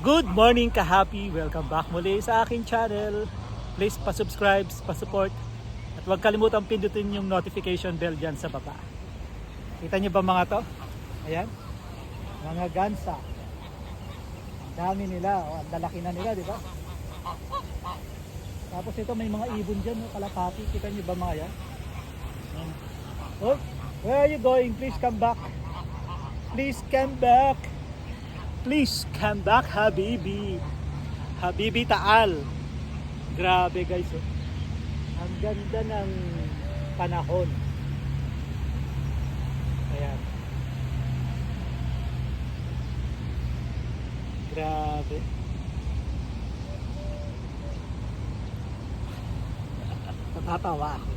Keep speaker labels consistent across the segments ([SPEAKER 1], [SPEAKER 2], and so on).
[SPEAKER 1] Good morning ka-happy! Welcome back muli sa aking channel. Please pa-subscribe, pa-support at huwag kalimutang pindutin yung notification bell dyan sa baba. Kita niyo ba mga to? Ayan. Mga gansa. Ang dami nila. O, ang lalaki na nila, di ba? Tapos ito may mga ibon dyan, no? kalapati. Kita niyo ba mga yan? Oh, where are you going? Please come back. Please come back. Please come back, Habibi. Habibi Taal. Grabe guys. Oh. Ang ganda ng panahon. Ayan. Grabe. Natatawa ako.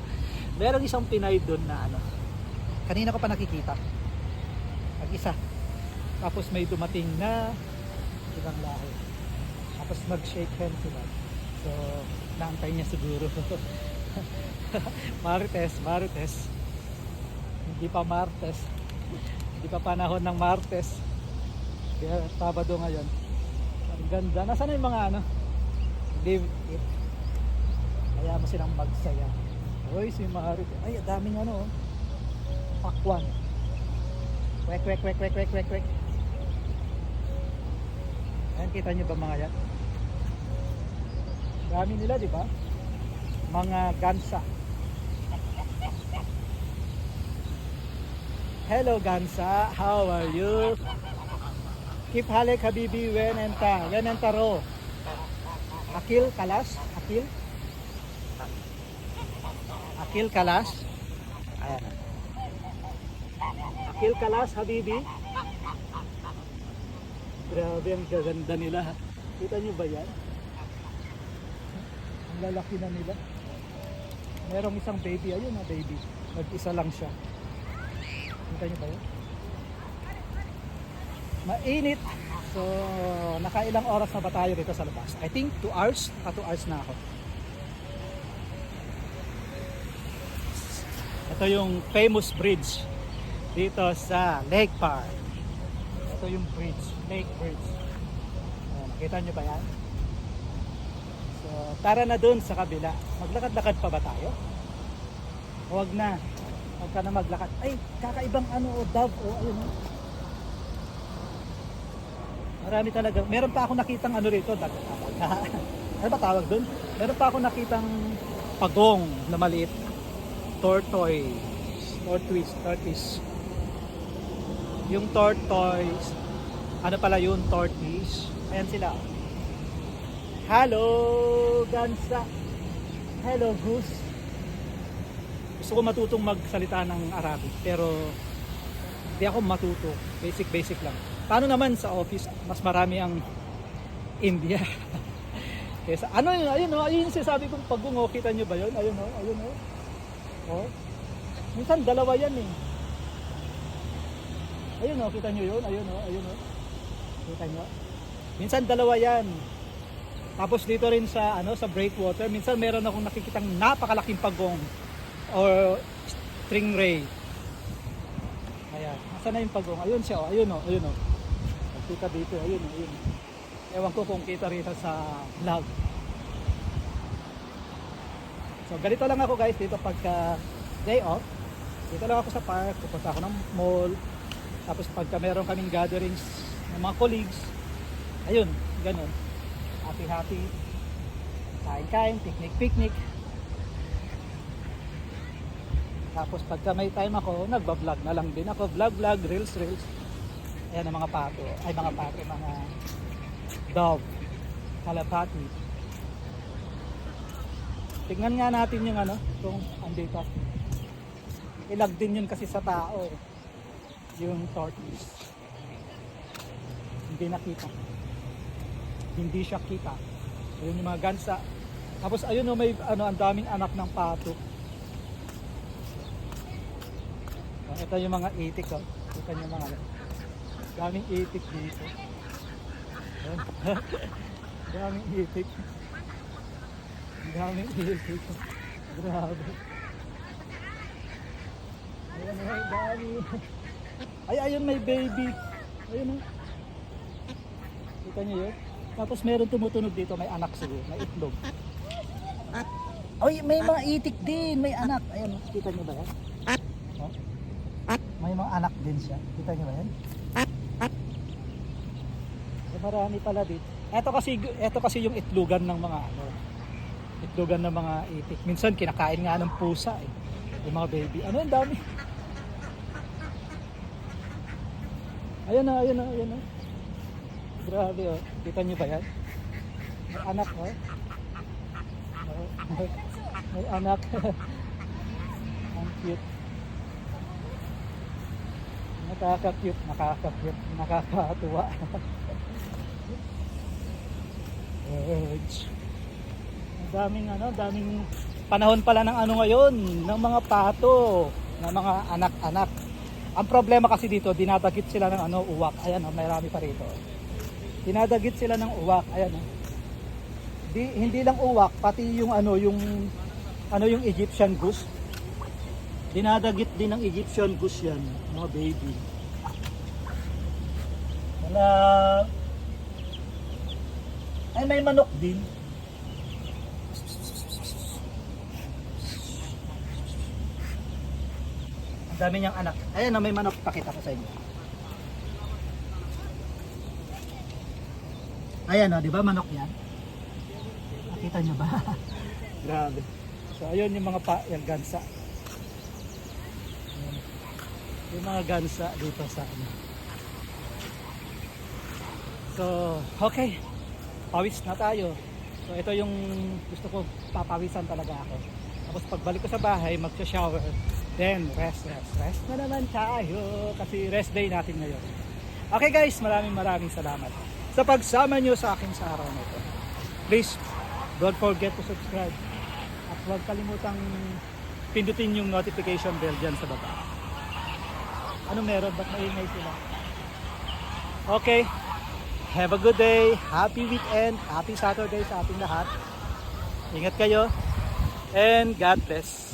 [SPEAKER 1] Merong isang Pinay doon na ano. Kanina ko pa nakikita. Mag-isa. Tapos may dumating na ibang lahi. Tapos mag-shake hands sila. So, naantay niya siguro. Marites, Marites. Hindi pa Martes. Hindi pa panahon ng Martes. Kaya Sabado ngayon. Ang ganda. Nasaan na yung mga ano? Live it. Kaya mo silang magsaya. Uy, si Marites. Ay, daming ano. oh. Pakwan. Kwek, kwek, kwek, kwek, kwek, kwek, kwek. Ayan, kita nyo ba mga yan? Dami nila, di ba? Mga gansa. Hello gansa, how are you? Keep halik habibi wen enta, wen enta ro. Akil kalas, akil. Akil kalas. Ayan. Akil kalas habibi. Grabe ang gaganda nila. Kita nyo ba yan? Ang lalaki na nila. Merong isang baby. Ayun na baby. Nag-isa lang siya. Kita nyo ba yan? Mainit. So, nakailang oras na ba tayo dito sa labas? I think 2 hours. Pa 2 hours na ako. Ito yung famous bridge dito sa Lake Park. Ito yung bridge, Lake Bridge. Ayan, nakita nyo ba yan? So, tara na dun sa kabila. Maglakad-lakad pa ba tayo? Huwag na. Huwag ka na maglakad. Ay, kakaibang ano, o dove, o ayun o. Marami talaga. Meron pa ako nakitang ano rito, dag ano ba tawag dun? Meron pa ako nakitang pagong na maliit. Tortoise. Tortoise. Tortoise. Yung tortoise, ano pala yun, tortoise. Ayan sila. Hello, gansa. Hello, goose. Gusto ko matutong magsalita ng Arabic, pero hindi ako matuto. Basic, basic lang. Paano naman sa office, mas marami ang India. Kesa, ano yun, ayun o, ayun yung sinasabi kong pagungo, kita nyo ba yun? Ayun o, ayun o. Oh. Minsan dalawa yan eh. Ayun o, kita nyo yun? Ayun o, ayun o. Kita nyo? Minsan dalawa yan. Tapos dito rin sa ano sa breakwater, minsan meron akong nakikitang napakalaking pagong or stingray. Ayan. Nasaan na yung pagong? Ayun siya o, ayun o, ayun o. Kita dito, ayun o, ayun. Ewan ko kung kita rito sa vlog. So ganito lang ako guys dito pagka day off. Dito lang ako sa park, pupunta ako ng mall. Tapos pagka meron kaming gatherings ng mga colleagues, ayun, ganun. Happy happy. Kain-kain, picnic-picnic. Tapos pagka may time ako, nagba-vlog na lang din ako. Vlog-vlog, reels-reels. Ayan ang mga pato. Ay, mga pato, mga dove. Kalapati. Tingnan nga natin yung ano, kung andito. Ilag din yun kasi sa tao. Yung tortoise. Hindi nakita. Hindi siya kita. Ayun yung mga gansa. Tapos ayun no, may ano, ang daming anak ng pato. Oh, Ito yung mga itik oh. Ito yung mga daming itik dito. Daming itik. Daming itik. Grabe. Ayan oh, dami. Ay, ayun may baby. Ayun oh. Kita niyo yun? Tapos meron tumutunog dito, may anak siguro, may itlog. Ay, may mga itik din, may anak. Ayan, kita niyo ba yan? Oh. May mga anak din siya. Kita niyo ba yan? Eh, marami pala dito. Ito kasi, ito kasi yung itlogan ng mga ano, itlogan ng mga itik. Minsan kinakain nga ng pusa eh. Yung mga baby. Ano yung dami? Ayan na, ayan na, ayan na. Grabe oh. Kita niyo ba yan? May anak oh. May, anak. Ang cute. Nakaka-cute, nakaka-cute, nakakatuwa. Ang daming ano, daming panahon pala ng ano ngayon, ng mga pato, ng mga anak-anak. Ang problema kasi dito, dinadagit sila ng ano, uwak. Ayan, oh, may rami pa rito. Dinadagit sila ng uwak. Ayan, oh. Di, hindi lang uwak, pati yung ano, yung ano yung Egyptian goose. Dinadagit din ng Egyptian goose yan, mga baby. Wala ay may manok din. Dami niyang anak. Ayan na may manok. Pakita ko sa inyo. Ayan o, di ba manok yan? Nakita niyo ba? Grabe. So ayun yung mga pa, yung gansa. Ayan. Yung mga gansa dito sa ano. So, okay. Pawis na tayo. So ito yung gusto ko papawisan talaga ako. Tapos pagbalik ko sa bahay, magsha-shower. Then rest, rest, rest na naman tayo. Kasi rest day natin ngayon. Okay guys, maraming maraming salamat sa pagsama nyo sa akin sa araw na ito. Please, don't forget to subscribe. At huwag kalimutang pindutin yung notification bell dyan sa baba. Ano meron? Ba't maingay sila? Okay. Have a good day. Happy weekend. Happy Saturday sa ating lahat. Ingat kayo. And God bless.